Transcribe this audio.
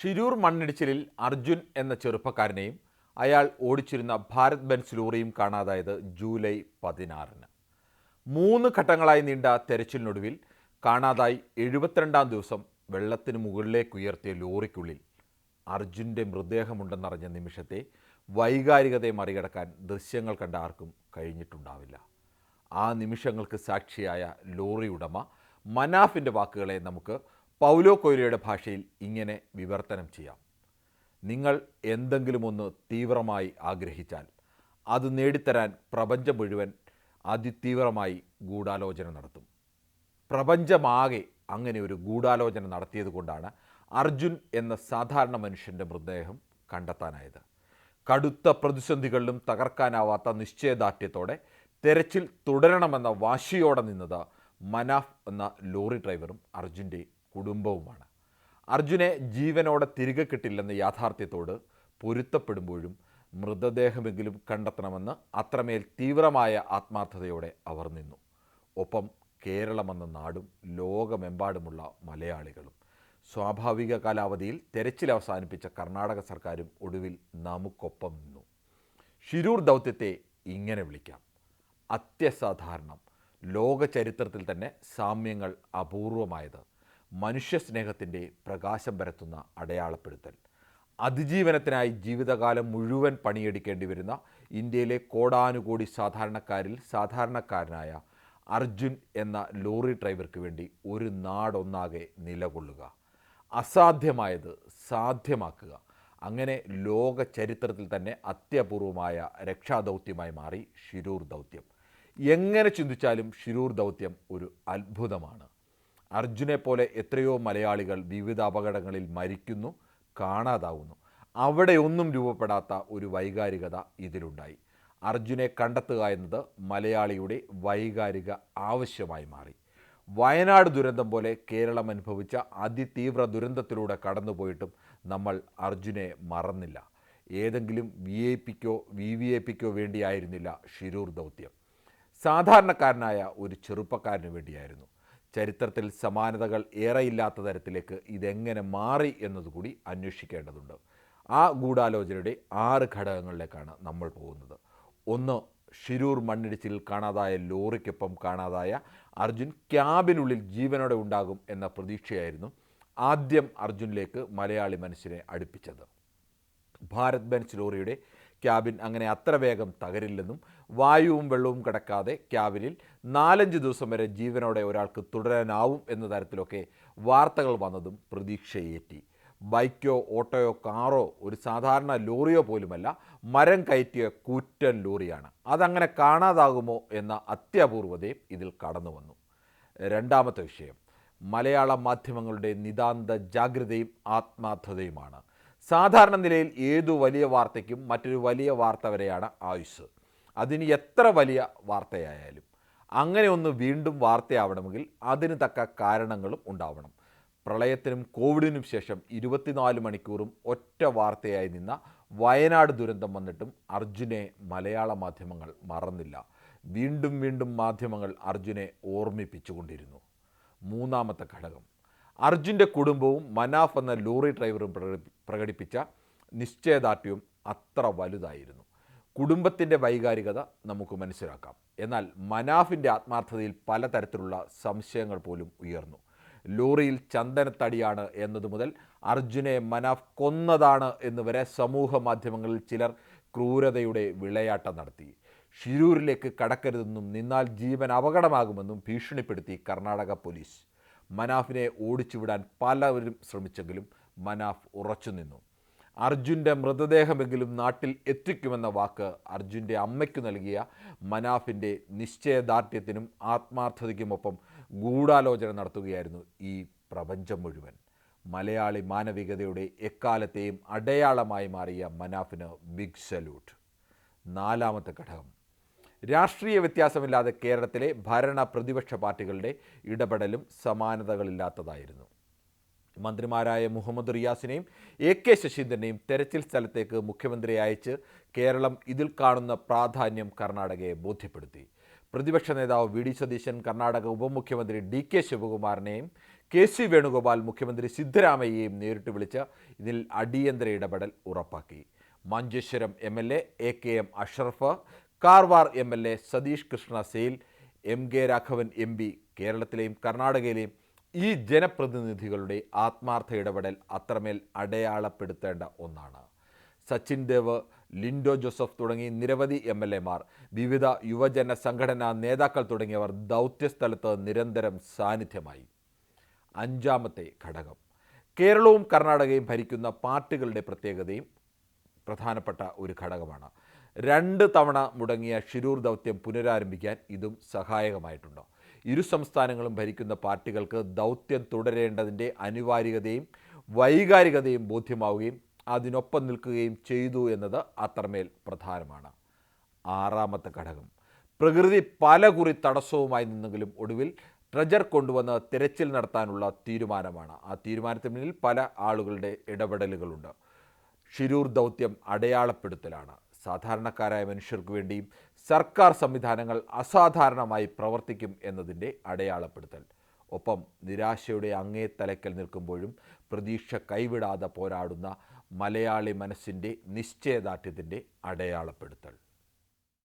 ഷിരൂർ മണ്ണിടിച്ചിലിൽ അർജുൻ എന്ന ചെറുപ്പക്കാരനെയും അയാൾ ഓടിച്ചിരുന്ന ഭാരത് ബെൻസ് ലോറിയും കാണാതായത് ജൂലൈ പതിനാറിന്. മൂന്ന് ഘട്ടങ്ങളായി നീണ്ട തെരച്ചിലിനൊടുവിൽ കാണാതായി എഴുപത്തിരണ്ടാം ദിവസം വെള്ളത്തിന് മുകളിലേക്ക് ഉയർത്തിയ ലോറിക്കുള്ളിൽ അർജുന്റെ മൃതദേഹമുണ്ടെന്നറിഞ്ഞ നിമിഷത്തെ വൈകാരികതയെ മറികടക്കാൻ ദൃശ്യങ്ങൾ കണ്ട ആർക്കും കഴിഞ്ഞിട്ടുണ്ടാവില്ല. ആ നിമിഷങ്ങൾക്ക് സാക്ഷിയായ ലോറി ഉടമ മനാഫിന്റെ വാക്കുകളെ നമുക്ക് പൗലോ കൊയ്ലയുടെ ഭാഷയിൽ ഇങ്ങനെ വിവർത്തനം ചെയ്യാം. നിങ്ങൾ എന്തെങ്കിലും ഒന്ന് തീവ്രമായി ആഗ്രഹിച്ചാൽ അത് നേടിത്തരാൻ പ്രപഞ്ചം മുഴുവൻ അതിതീവ്രമായി ഗൂഢാലോചന നടത്തും. പ്രപഞ്ചമാകെ അങ്ങനെ ഒരു ഗൂഢാലോചന നടത്തിയതുകൊണ്ടാണ് അർജുൻ എന്ന സാധാരണ മനുഷ്യന്റെ മൃതദേഹം കണ്ടെത്താനായത്. കടുത്ത പ്രതിസന്ധികളിലും തകർക്കാനാവാത്ത നിശ്ചയദാർഢ്യത്തോടെ തെരച്ചിൽ തുടരണമെന്ന വാശിയോടെ നിന്നത് മനാഫ് എന്ന ലോറി ഡ്രൈവറും അർജുന്റെ കുടുംബവുമാണ്. അർജുനെ ജീവനോടെ തിരികെ കിട്ടില്ലെന്ന യാഥാർത്ഥ്യത്തോട് പൊരുത്തപ്പെടുമ്പോഴും മൃതദേഹമെങ്കിലും കണ്ടെത്തണമെന്ന് അത്രമേൽ തീവ്രമായ ആത്മാർത്ഥതയോടെ അവർ നിന്നു. ഒപ്പം കേരളമെന്ന നാടും ലോകമെമ്പാടുമുള്ള മലയാളികളും. സ്വാഭാവിക കാലാവധിയിൽ തെരച്ചിൽ അവസാനിപ്പിച്ച കർണാടക സർക്കാരും ഒടുവിൽ നമുക്കൊപ്പം നിന്നു. ഷിരൂർ ദൗത്യത്തെ ഇങ്ങനെ വിളിക്കാം. അത്യസാധാരണം. ലോകചരിത്രത്തിൽ തന്നെ സാമ്യങ്ങൾ അപൂർവമായത് മനുഷ്യസ്നേഹത്തിന്റെ പ്രകാശം പരത്തുന്ന അടയാളപ്പെടുത്തൽ. അതിജീവനത്തിനായി ജീവിതകാലം മുഴുവൻ പണിയെടുക്കേണ്ടി വരുന്ന ഇന്ത്യയിലെ കോടാനുകോടി സാധാരണക്കാരിൽ സാധാരണക്കാരനായ അർജുൻ എന്ന ലോറി ഡ്രൈവർക്ക് വേണ്ടി ഒരു നാടൊന്നാകെ നിലകൊള്ളുക. അസാധ്യമായത് സാധ്യമാക്കുക. അങ്ങനെ ലോക ചരിത്രത്തിൽ തന്നെ അത്യപൂർവമായ രക്ഷാദൗത്യമായി മാറി ഷിരൂർ ദൗത്യം. എങ്ങനെ ചിന്തിച്ചാലും ഷിരൂർ ദൗത്യം ഒരു അത്ഭുതമാണ്. അർജുനെ പോലെ എത്രയോ മലയാളികൾ വിവിധ അപകടങ്ങളിൽ മരിക്കുന്നു കാണാതാവുന്നു. അവിടെ ഒന്നും രൂപപ്പെടാത്ത ഒരു വൈകാരികത ഇതിലുണ്ടായി. അർജുനെ കണ്ടെത്തുക എന്നത് മലയാളിയുടെ വൈകാരിക ആവശ്യമായി മാറി. വയനാട് ദുരന്തം പോലെ കേരളം അനുഭവിച്ച അതിതീവ്ര ദുരന്തത്തിലൂടെ കടന്നുപോയിട്ടും നമ്മൾ അർജുനെ മറന്നില്ല. ഏതെങ്കിലും വി ഐ പിക്കോ വി വി ഐ പിക്കോ വേണ്ടിയായിരുന്നില്ല ഷിരൂർ ദൗത്യം. സാധാരണക്കാരനായ ഒരു ചെറുപ്പക്കാരന് വേണ്ടിയായിരുന്നു. ചരിത്രത്തിൽ സമാനതകൾ ഏറെയില്ലാത്ത തരത്തിലേക്ക് ഇതെങ്ങനെ മാറി എന്നതുകൂടി അന്വേഷിക്കേണ്ടതുണ്ട്. ആ ഗൂഢാലോചനയുടെ ആറ് ഘടകങ്ങളിലേക്കാണ് നമ്മൾ പോകുന്നത്. ഒന്ന് ഷിരൂർ മണ്ണിടിച്ചിൽ കാണാതായ ലോറിക്കൊപ്പം കാണാതായ അർജുൻ ക്യാബിനുള്ളിൽ ജീവനോടെ ഉണ്ടാകും എന്ന പ്രതീക്ഷയായിരുന്നു ആദ്യം അർജുനിലേക്ക് മലയാളി മനുഷ്യനെ അടുപ്പിച്ചത്. ഭാരത് ബെഞ്ച് ലോറിയുടെ ക്യാബിൻ അങ്ങനെ അത്ര വേഗം തകരില്ലെന്നും വായുവും വെള്ളവും കിടക്കാതെ ക്യാബിനിൽ നാലഞ്ച് ദിവസം വരെ ജീവനോടെ ഒരാൾക്ക് തുടരാനാവും എന്ന തരത്തിലൊക്കെ വാർത്തകൾ വന്നതും പ്രതീക്ഷയേറ്റി. ബൈക്കോ ഓട്ടോയോ കാറോ ഒരു സാധാരണ ലോറിയോ പോലുമല്ല മരം കയറ്റിയ കൂറ്റൻ ലോറിയാണ്. അതങ്ങനെ കാണാതാകുമോ എന്ന അത്യപൂർവതയും ഇതിൽ കടന്നു വന്നു. രണ്ടാമത്തെ വിഷയം മലയാള മാധ്യമങ്ങളുടെ നിതാന്ത ജാഗ്രതയും ആത്മാർത്ഥതയുമാണ്. സാധാരണ നിലയിൽ ഏതു വലിയ വാർത്തയ്ക്കും മറ്റൊരു വലിയ വാർത്ത വരെയാണ് ആയുസ്. അതിന് എത്ര വലിയ വാർത്തയായാലും അങ്ങനെ ഒന്ന് വീണ്ടും വാർത്തയാവണമെങ്കിൽ അതിന് തക്ക കാരണങ്ങളും ഉണ്ടാവണം. പ്രളയത്തിനും കോവിഡിനും ശേഷം ഇരുപത്തിനാല് മണിക്കൂറും ഒറ്റ വാർത്തയായി നിന്ന വയനാട് ദുരന്തം വന്നിട്ടും അർജുനെ മലയാള മാധ്യമങ്ങൾ മറന്നില്ല. വീണ്ടും വീണ്ടും മാധ്യമങ്ങൾ അർജുനെ ഓർമ്മിപ്പിച്ചുകൊണ്ടിരുന്നു. മൂന്നാമത്തെ ഘടകം. അർജുന്റെ കുടുംബവും മനാഫ് എന്ന ലോറി ഡ്രൈവറും പ്രകടിപ്പിച്ച നിശ്ചയദാർഢ്യവും അത്ര വലുതായിരുന്നു. കുടുംബത്തിന്റെ വൈകാരികത നമുക്ക് മനസ്സിലാക്കാം. എന്നാൽ മനാഫിന്റെ ആത്മാർത്ഥതയിൽ പലതരത്തിലുള്ള സംശയങ്ങൾ പോലും ഉയർന്നു. ലോറിയിൽ ചന്ദനത്തടിയാണ് എന്നതു മുതൽ അർജുനെ മനാഫ് കൊന്നതാണ് എന്നുവരെ സമൂഹ മാധ്യമങ്ങളിൽ ചിലർ ക്രൂരതയുടെ വിളയാട്ടം നടത്തി. ഷിരൂരിലേക്ക് കടക്കരുതെന്നും നിന്നാൽ ജീവൻ അപകടമാകുമെന്നും ഭീഷണിപ്പെടുത്തി കർണാടക പോലീസ്. മനാഫിനെ ഓടിച്ചുവിടാൻ പലവരും ശ്രമിച്ചെങ്കിലും മനാഫ് ഉറച്ചുനിന്നു അർജുന്റെ മൃതദേഹമെങ്കിലും നാട്ടിൽ എത്തിക്കുമെന്ന വാക്ക് അർജുന്റെ അമ്മയ്ക്ക് നൽകിയ മനാഫിന്റെ നിശ്ചയദാർഢ്യത്തിനും ആത്മാർത്ഥതയ്ക്കുമൊപ്പം ഗൂഢാലോചന നടത്തുകയായിരുന്നു ഈ പ്രപഞ്ചം മുഴുവൻ. മലയാളി മാനവികതയുടെ എക്കാലത്തെയും അടയാളമായി മാറിയ മനാഫിന് ബിഗ് സല്യൂട്ട് നാലാമത്തെ ഘടകം. രാഷ്ട്രീയ വ്യത്യാസമില്ലാതെ കേരളത്തിലെ ഭരണ പ്രതിപക്ഷ പാർട്ടികളുടെ ഇടപെടലും സമാനതകളില്ലാത്തതായിരുന്നു. മന്ത്രിമാരായ മുഹമ്മദ് റിയാസിനെയും എ കെ ശശീന്ദ്രനെയും തെരച്ചിൽ സ്ഥലത്തേക്ക് മുഖ്യമന്ത്രി അയച്ച് കേരളം ഇതിൽ കാണുന്ന പ്രാധാന്യം കർണാടകയെ ബോധ്യപ്പെടുത്തി. പ്രതിപക്ഷ നേതാവ് വി ഡി സതീശൻ കർണാടക ഉപമുഖ്യമന്ത്രി ഡി കെ ശിവകുമാറിനെയും കെ സി വേണുഗോപാൽ മുഖ്യമന്ത്രി സിദ്ധരാമയ്യയും നേരിട്ട് വിളിച്ച് ഇതിൽ അടിയന്തര ഇടപെടൽ ഉറപ്പാക്കി. Manjeshwaram M L A A K M Ashraf Karwar M L A Satish Krishna Sail M K Raghavan M P കേരളത്തിലെയും കർണാടകയിലെയും ഈ ജനപ്രതിനിധികളുടെ ആത്മാർത്ഥ ഇടപെടൽ അത്രമേൽ അടയാളപ്പെടുത്തേണ്ട ഒന്നാണ്. സച്ചിൻ ദേവ് ലിൻഡോ ജോസഫ് തുടങ്ങി നിരവധി എം എൽ എമാർ വിവിധ യുവജന സംഘടനാ നേതാക്കൾ തുടങ്ങിയവർ ദൗത്യസ്ഥലത്ത് നിരന്തരം സാന്നിധ്യമായി. അഞ്ചാമത്തെ ഘടകം. കേരളവും കർണാടകയും ഭരിക്കുന്ന പാർട്ടികളുടെ പ്രത്യേകതയും പ്രധാനപ്പെട്ട ഒരു ഘടകമാണ്. രണ്ട് തവണ മുടങ്ങിയ ഷിരൂർ ദൗത്യം പുനരാരംഭിക്കാൻ ഇതും സഹായകമായിട്ടുണ്ട്. ഇരു സംസ്ഥാനങ്ങളും ഭരിക്കുന്ന പാർട്ടികൾക്ക് ദൗത്യം തുടരേണ്ടതിന്റെ അനിവാര്യതയും വൈകാരികതയും ബോധ്യമാവുകയും അതിനൊപ്പം നിൽക്കുകയും ചെയ്തു എന്നത് അത്രമേൽ പ്രധാനമാണ്. ആറാമത്തെ ഘടകം. പ്രകൃതി പല കുറി തടസ്സവുമായി നിന്നെങ്കിലും ഒടുവിൽ ട്രജർ കൊണ്ടുവന്ന് തിരച്ചിൽ നടത്താനുള്ള തീരുമാനമാണ്. ആ തീരുമാനത്തിന് പിന്നിൽ പല ആളുകളുടെ ഇടപെടലുകളുണ്ട്. ഷിരൂർ ദൗത്യം അടയാളപ്പെടുത്തലാണ്. സാധാരണക്കാരായ മനുഷ്യർക്ക് വേണ്ടിയും സർക്കാർ സംവിധാനങ്ങൾ അസാധാരണമായി പ്രവർത്തിക്കും എന്നതിന്റെ അടയാളപ്പെടുത്തൽ. ഒപ്പം നിരാശയുടെ അങ്ങേ നിൽക്കുമ്പോഴും പ്രതീക്ഷ കൈവിടാതെ പോരാടുന്ന മലയാളി മനസ്സിന്റെ നിശ്ചയദാർഢ്യത്തിന്റെ അടയാളപ്പെടുത്തൽ.